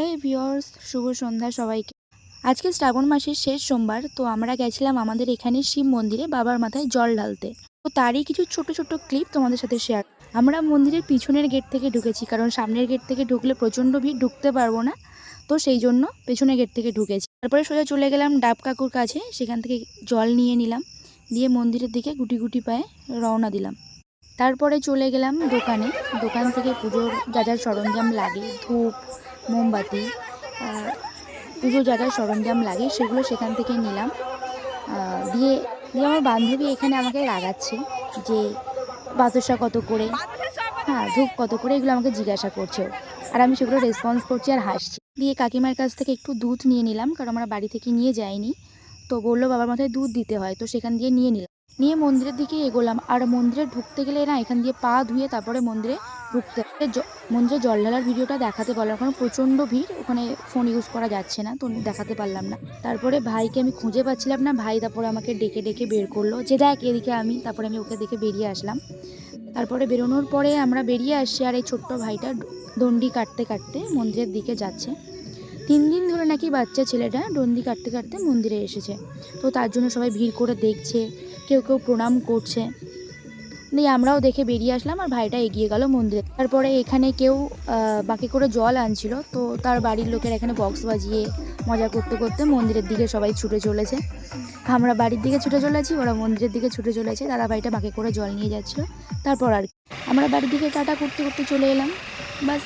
হে viewers শুভ সন্ধ্যা সবাইকে। আজকে শ্রাবণ মাসের শেষ সোমবার, তো আমরা গেছিলাম আমাদের এখানে শিব মন্দিরে বাবার মাথায় জল ঢালতে। তো তারই কিছু ছোট ছোট ক্লিপ তোমাদের সাথে শেয়ার আমরা মন্দিরের পিছনের গেট থেকে ঢুকেছি, কারণ সামনের গেট থেকে ঢুকলে প্রচণ্ড ভিড়, ঢুকতে পারব না। তো সেই জন্য পেছনের গেট থেকে ঢুকেছি। তারপরে সোজা চলে গেলাম ডাব কাকুর কাছে, সেখান থেকে জল নিয়ে নিলাম। দিয়ে মন্দিরের দিকে গুটি গুটি পায়ে রওনা দিলাম। তারপরে চলে গেলাম দোকানে। দোকান থেকে পুজোর যা যা সরঞ্জাম লাগে, ধূপ মোমবাতি পুজো যা যা সরঞ্জাম লাগে সেগুলো সেখান থেকে নিলাম। দিয়ে দিয়ে আমার বান্ধবী এখানে আমাকে রাগাচ্ছে যে বাতাসা কত করে হ্যাঁ ধূপ কত করে এগুলো আমাকে জিজ্ঞাসা করছে। আর আমি সেগুলো রেসপন্স করছি আর হাসছি। দিয়ে কাকিমার কাছ থেকে একটু দুধ নিয়ে নিলাম, কারণ আমরা বাড়ি থেকে নিয়ে যাইনি। তো বলল বাবার মাথায় দুধ দিতে হয়, তো সেখান দিয়ে নিয়ে নিলাম। নিয়ে মন্দিরের দিকে এগোলাম। আর মন্দিরে ঢুকতে গেলে না, এখান দিয়ে পা ধুয়ে তারপরে মন্দিরে ঢুকতে মন্দিরে জল ঢালার ভিডিওটা দেখাতে পারলাম, কারণ প্রচণ্ড ভিড়, ওখানে ফোন ইউজ করা যাচ্ছে না, তো দেখাতে পারলাম না। তারপরে ভাইকে আমি খুঁজে পাচ্ছিলাম না, ভাই তারপরে আমাকে ডেকে ডেকে বের করল, যে দেখ এদিকে আমি, তারপরে আমি ওকে দেখে বেরিয়ে আসলাম। তারপরে বেরোনোর পরে আমরা বেরিয়ে আসছি, আর এই ছোট্ট ভাইটা দণ্ডি কাটতে কাটতে মন্দিরের দিকে যাচ্ছে। তিন দিন ধরে নাকি বাচ্চা ছেলেটা দণ্ডি কাটতে কাটতে মন্দিরে এসেছে। তো তার জন্য সবাই ভিড় করে দেখছে, কেউ কেউ প্রণাম করছে। দিয়ে আমরাও দেখে বেরিয়ে আসলাম আর ভাইটা এগিয়ে গেল মন্দিরে। তারপরে এখানে কেউ বাকি করে জল আনছিল, তো তার বাড়ির লোকের এখানে বক্স বাজিয়ে মজা করতে করতে মন্দিরের দিকে সবাই ছুটে চলেছে। আমরা বাড়ির দিকে ছুটে চলেছি, ওরা মন্দিরের দিকে ছুটে চলেছে, দাদা ভাইটা বাকি করে জল নিয়ে যাচ্ছিল। তারপর আর। আমরা বাড়ির দিকে টাটা করতে করতে চলে এলাম। বাস।